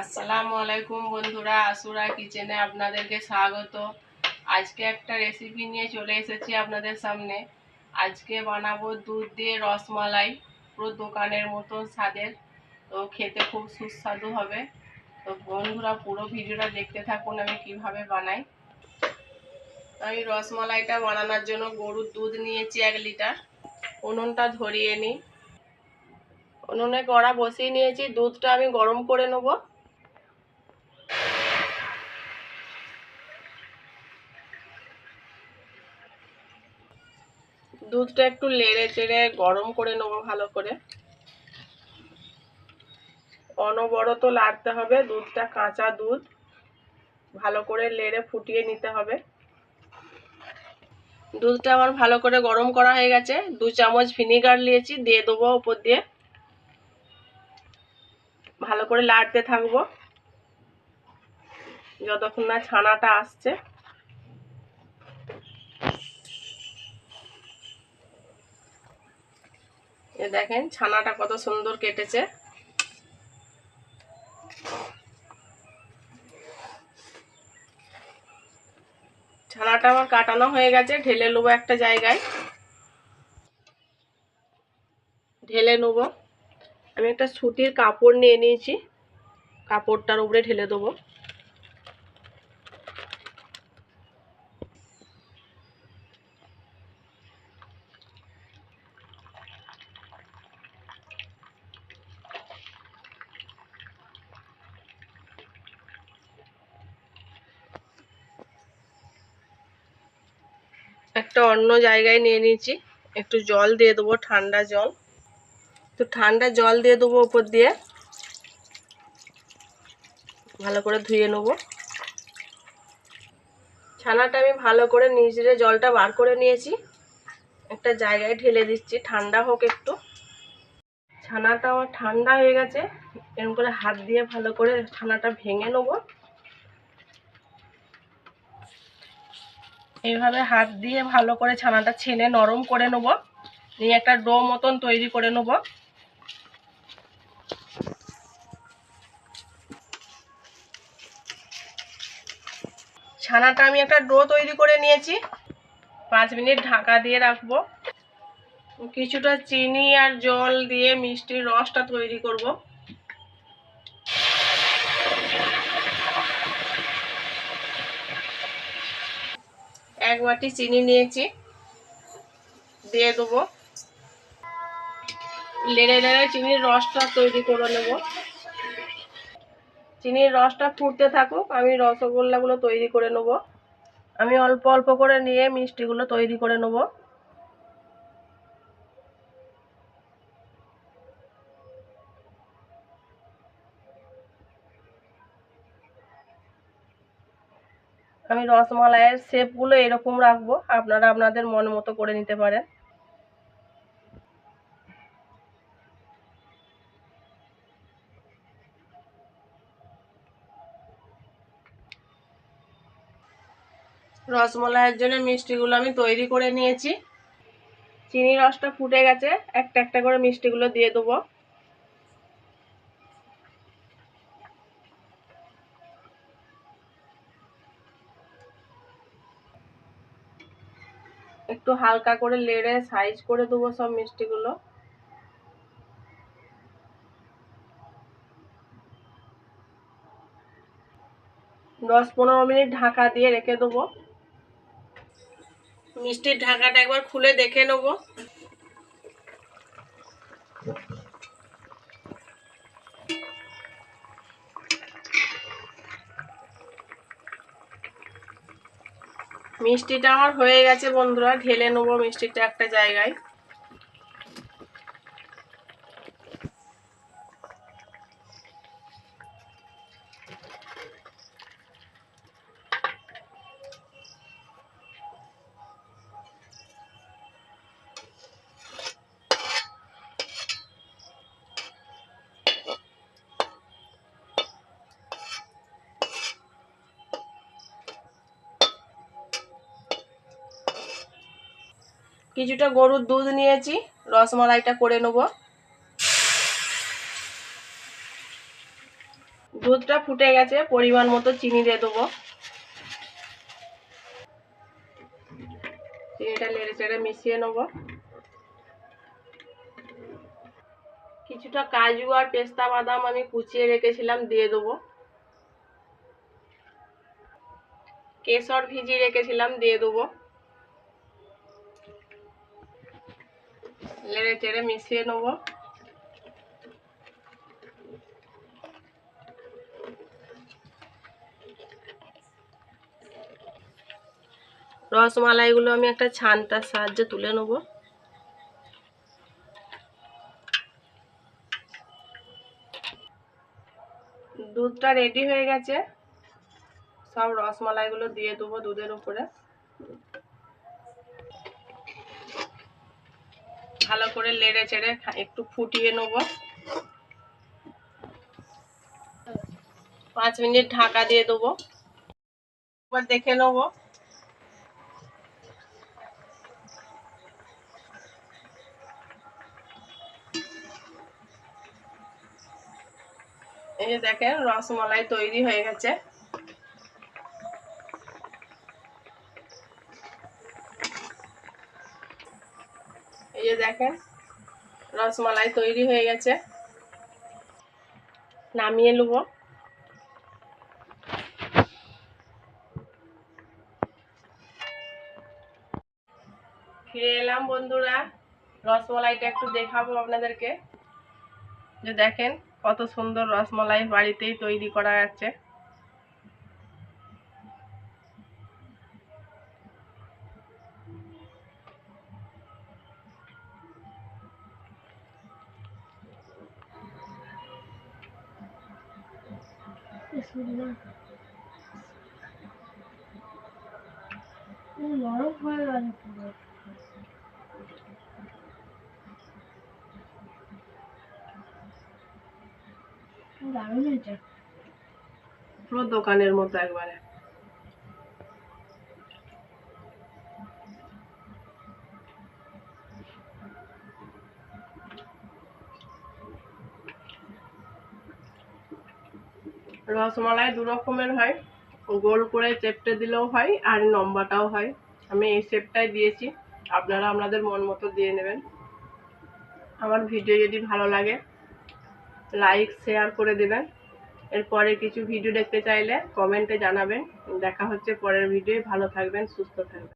আসসালামু আলাইকুম বন্ধুরা আসুরা কিচেনে আপনাদেরকে স্বাগত। আজকে একটা রেসিপি নিয়ে চলে এসেছি আপনাদের সামনে। আজকে বানাবো দুধ দিয়ে রসমালাই পুরো দোকানের মতন স্বাদের। তো খেতে খুব সুস্বাদু হবে। তো বন্ধুরা, পুরো ভিডিওটা দেখতে থাকুন আমি কীভাবে বানাই। আমি রসমালাইটা বানানোর জন্য গরুর দুধ নিয়েছি এক লিটার। উনুনটা ধরিয়ে নিই। উনুনে কড়া বসিয়ে নিয়েছি। দুধটা আমি গরম করে নেব। দুধটা একটু লেড়ে চেড়ে গরম করে নেব ভালো করে। অনবরত লাড়তে হবে, দুধটা কাঁচা দুধ। ভালো করে লেড়ে ফুটিয়ে নিতে হবে। দুধটা আমার ভালো করে গরম করা হয়ে গেছে। দু চামচ ভিনিগার নিয়েছি, দিয়ে দেবো উপর দিয়ে। ভালো করে লাড়তে থাকব। যতক্ষণ না ছানাটা আসছে। এ দেখেন, ছানাটা কত সুন্দর কেটেছে। ছানাটা আমার কাটানো হয়ে গেছে, ঢেলে নেব একটা জায়গায়। ঢেলে নেব। আমি একটা সুতির কাপড় নিয়ে নিয়েছি, কাপড়টার উপরে ঢেলে দেবো। একটা অন্য জায়গায় নিয়ে নিয়েছি। একটু জল দিয়ে দেবো, ঠান্ডা জল। তো ঠান্ডা জল দিয়ে দেবো উপর দিয়ে। ভালো করে ধুয়ে নেব। ছানাটা আমি ভালো করে নিজের জলটা বার করে নিয়েছি। একটা জায়গায় ঢেলে দিচ্ছি, ঠান্ডা হোক একটু। ছানাটা আমার ঠান্ডা হয়ে গেছে। এরকম করে হাত দিয়ে ভালো করে ছানাটা ভেঙে নেব। এইভাবে হাত দিয়ে ভালো করে ছানাটা ছেনে নরম করে নেব। নিয়ে একটা ডো মতন তৈরি করে নেব। ছানাটা আমি একটা ডো তৈরি করে নিয়েছি। পাঁচ মিনিট ঢাকা দিয়ে রাখব। কিছুটা চিনি আর জল দিয়ে মিষ্টির রসটা তৈরি করব। এক বাটি চিনি নিয়েছি। দিয়ে দেবো। লেড়ে লেড়ে চিনির রসটা তৈরি করে নেব। চিনির রসটা ফুটতে থাকুক, আমি রসগোল্লাগুলো তৈরি করে নেব। আমি অল্প অল্প করে নিয়ে মিষ্টিগুলো তৈরি করে নেব। আমি রসমালাইয়ের শেপগুলো এরকম রাখব, আপনারা আপনাদের মন মতো করে নিতে পারেন। রসমালাইয়ের জন্য মিষ্টিগুলো আমি তৈরি করে নিয়েছি। চিনি রসটা ফুটে গেছে, একটা একটা করে মিষ্টিগুলো দিয়ে দেবো। একটু হালকা করে লেড়ে, সাইজ করে দেবো সব মিষ্টিগুলো। দশ পনেরো মিনিট ঢাকা দিয়ে রেখে দেবো। মিষ্টির ঢাকাটা একবার খুলে দেখে নেব। মিষ্টিটা আমার হয়ে গেছে বন্ধুরা ঢেলে নেব মিষ্টিটা একটা জায়গায়। কিছুটা গরুর দুধ নিয়েছি, রসমালাইটা করে নেব। দুধটা ফুটে গেছে, পরিমাণ মতো চিনি দিয়ে দেবো। চিনিটা নেড়ে চেড়ে মিশিয়ে নেব। কিছুটা কাজু আর পেস্তা বাদাম আমি কুচিয়ে রেখেছিলাম, দিয়ে দেবো। কেশর ভিজিয়ে রেখেছিলাম, দিয়ে দেবো। নেড়ে চেড়ে মিশিয়ে নেব রসমালাইগুলো আমি একটা ছানটার সাহায্যে তুলে নেব। দুধটা রেডি হয়ে গেছে। সব রসমালাইগুলো দিয়ে দেবো দুধের উপরে। ভালো করে লেড়ে চেড়ে একটু ফুটিয়ে নেব। পাঁচ মিনিট ঢাকা দিয়ে দেবো। এবার দেখে নেব। এই যে দেখেন রসমালাই তৈরি হয়ে গেছে। এই যে দেখেন, রসমালাই তৈরি হয়ে গেছে। নামিয়ে নেব। ফিরে এলাম বন্ধুরা, রসমালাইটা একটু দেখাবো আপনাদেরকে। যে দেখেন, কত সুন্দর রসমালাই বাড়িতেই তৈরি করা যাচ্ছে নরম হয়ে গেল পুরো দারুণ হয়েছে পুরো দোকানের মতো একবারে। রসমালাই দু রকমের হয়। গোল করে চেপটে দিলেও হয় আর লম্বাটাও হয়। আমি এই শেপটাই দিয়েছি। আপনারা আপনাদের মন মতো দিয়ে নেবেন। আমার ভিডিও যদি ভালো লাগে লাইক শেয়ার করে দেবেন। এরপরে কিছু ভিডিও দেখতে চাইলে কমেন্টে জানাবেন। দেখা হচ্ছে পরের ভিডিও ভালো থাকবেন, সুস্থ থাকবেন।